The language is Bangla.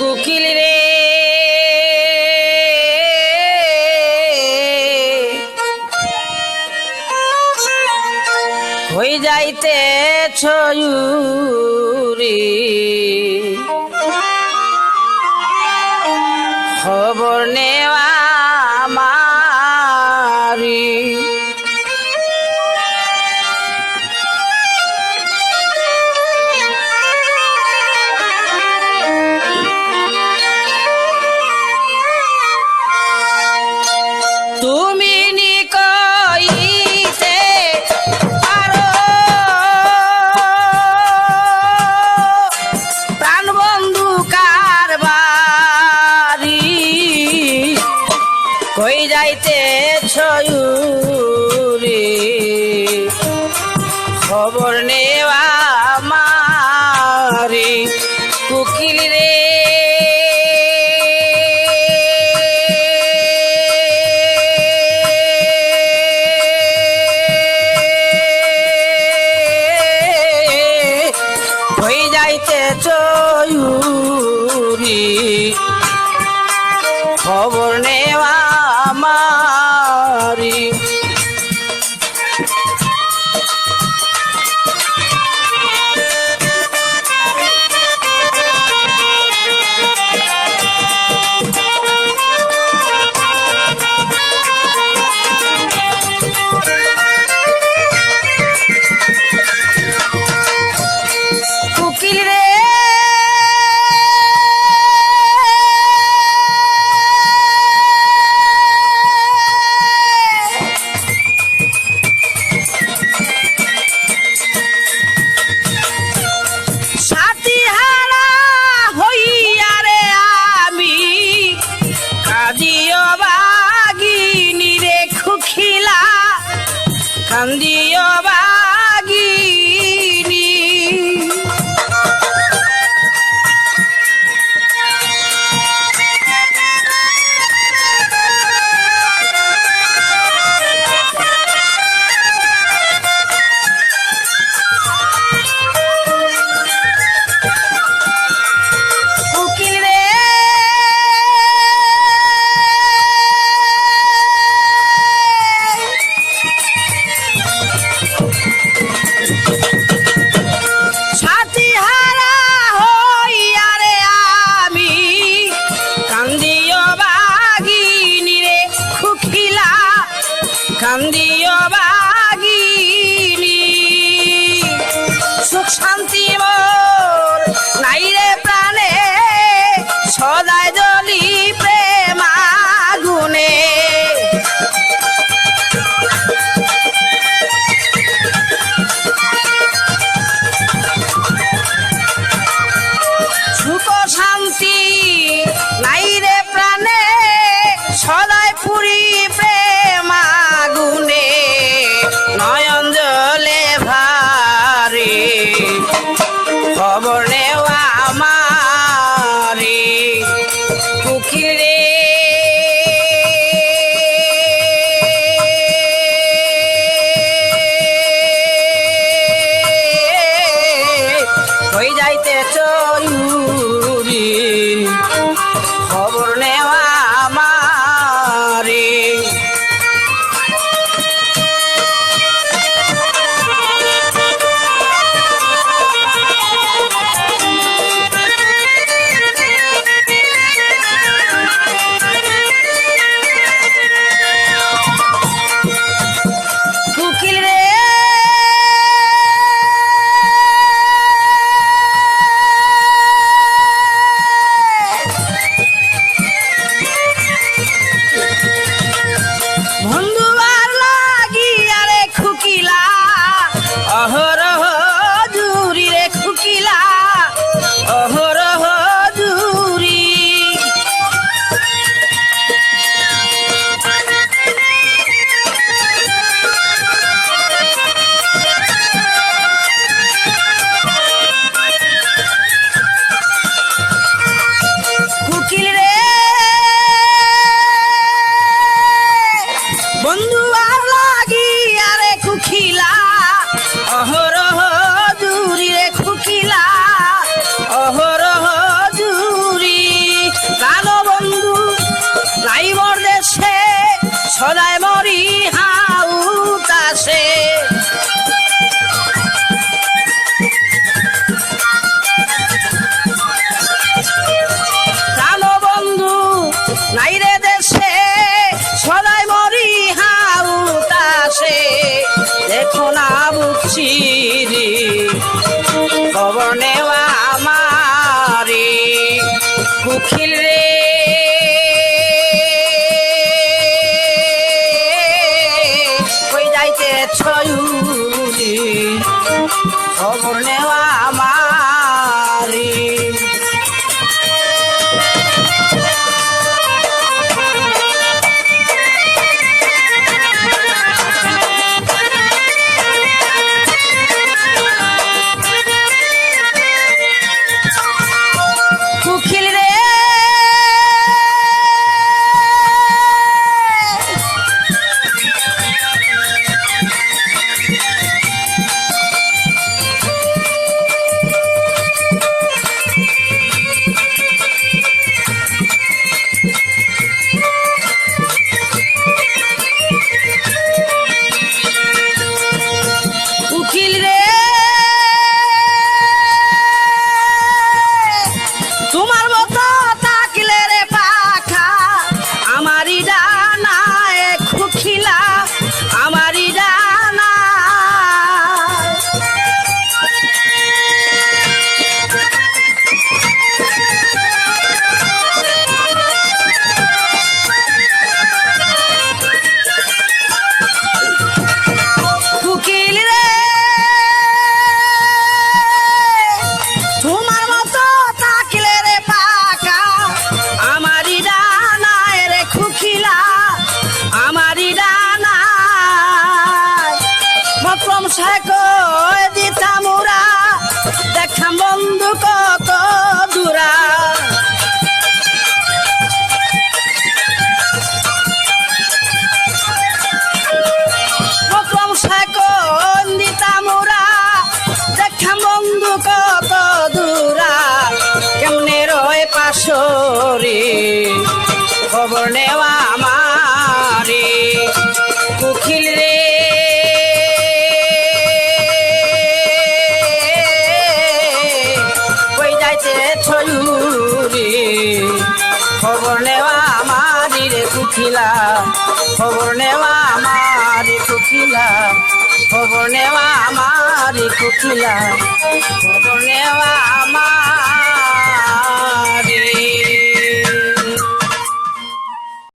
কুকিল রে। হই যাইতে ছয়ুরি। খবর নেওয়া নেওয়া মারি কুকিল রে। হয়ে যাইতে চয়ুরি খবর নেওয়া মারি। Holla! রে খবর নেওয়া আমারে। কুখিল রে নেওয়া আমারে। কুখিল রে। কই যাইতে ছয়ুরে? খবর নেওয়া আমারি রে কুখিলা খবর নেওয়া আমারি কুখিলা খবর নেওয়া আমারি কুখিলা খবর নেওয়া আমার